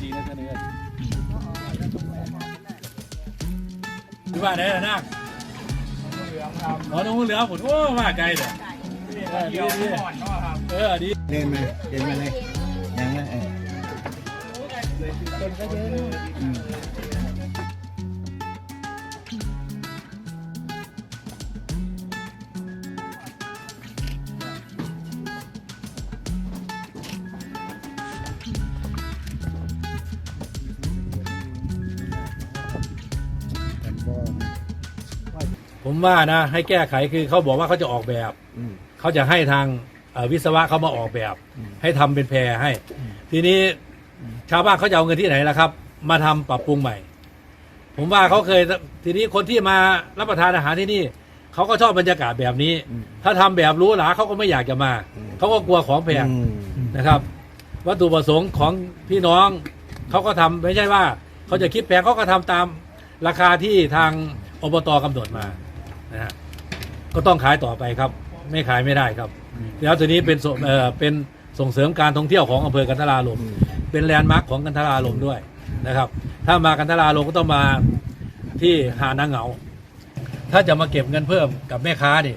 ตีนะเสนอดูว่าได้แล้วนะอ๋อน้องเหลือผมโอ้ว่าไกลเลยเออดีดีเออดีเล่นไหมเล่นมาเลยยังนะเออ ผมว่านะให้แก้ไขคือเขาบอกว่าเขาจะออกแบบ อืม เขาจะให้ทางเอ่อวิศวะเขามาออกแบบ อืม ให้ทำเป็นแพรให้ ทีนี้ชาวบ้านเขาจะเอาเงินที่ไหนล่ะครับ มาทำปรับปรุงใหม่ ผมว่าเขาเคยทีนี้คนที่มารับประทานอาหารที่นี่เขาก็ชอบบรรยากาศแบบนี้ อืม ถ้าทำแบบหรู้หลาเขาก็ไม่อยากจะมา อืม เขาก็กลัวของแพง อืม นะครับวัตถุประสงค์ของพี่น้องเขาก็ทำไม่ใช่ว่าเขาจะคิดแพงเขาก็ทำตามราคาที่ทางอบตกำหนดมา นะฮะก็ต้องขายต่อไปครับ ไม่ขายไม่ได้ครับ แล้วทีนี้เป็นส่งเอ่อเป็นส่งเสริมการท่องเที่ยวของอำเภอกันทราลมอืมเป็นแลนด์มาร์คของกันทราลมด้วยนะครับ ถ้ามากันทราลมก็ต้องมาที่หาดนางเหงา ถ้าจะมาเก็บเงินเพิ่มกับแม่ค้านี่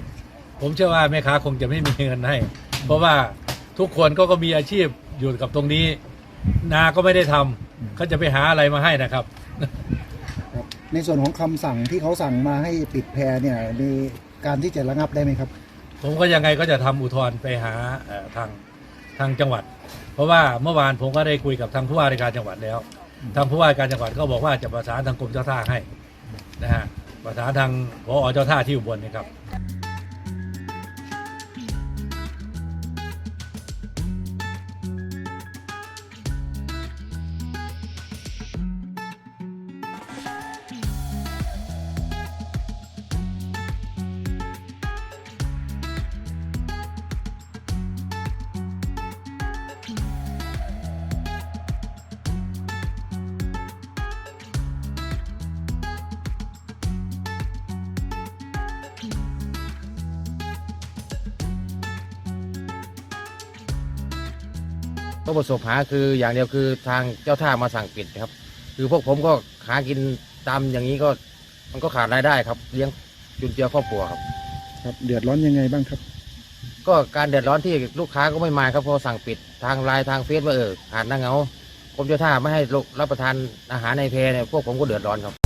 ผมเชื่อว่าแม่ค้าคงจะไม่มีเงินให้ เพราะว่าทุกคนก็ก็มีอาชีพอยู่กับตรงนี้ นาก็ไม่ได้ทำเขาจะไปหาอะไรมาให้นะครับครับ ในส่วนของคำสั่งที่เขาสั่งมาให้ปิดแพรเนี่ยมีการที่จะระงับได้ไหมครับ ผมก็ยังไงก็จะทำอุทธรณ์ไปหาเอ่อทางทางจังหวัด เพราะว่าเมื่อวานผมก็ได้คุยกับทางผู้ว่าราชการจังหวัดแล้ว ทางผู้ว่าราชการจังหวัดก็บอกว่าจะประสานทางกรมเจ้าท่าให้นะฮะประสานทางพอเจ้าท่าที่อุบลนะครับ ก็ประสบหาคืออย่างเดียวคือทางเจ้าท่ามาสั่งปิดครับ คือพวกผมก็หากินตามอย่างนี้ก็มันก็ขาดรายได้ครับ เลี้ยงจุนเจือครอบครัวครับ ครับ เดือดร้อนยังไงบ้างครับ ก็การเดือดร้อนที่ลูกค้าก็ไม่มาครับเพอสั่งปิดทางไลน์ทางเฟซว่าเออขาดหน้าเหงากรมเจ้าท่าไม่ให้รับประทานอาหารในแพเนี่ยพวกผมก็เดือดร้อนครับ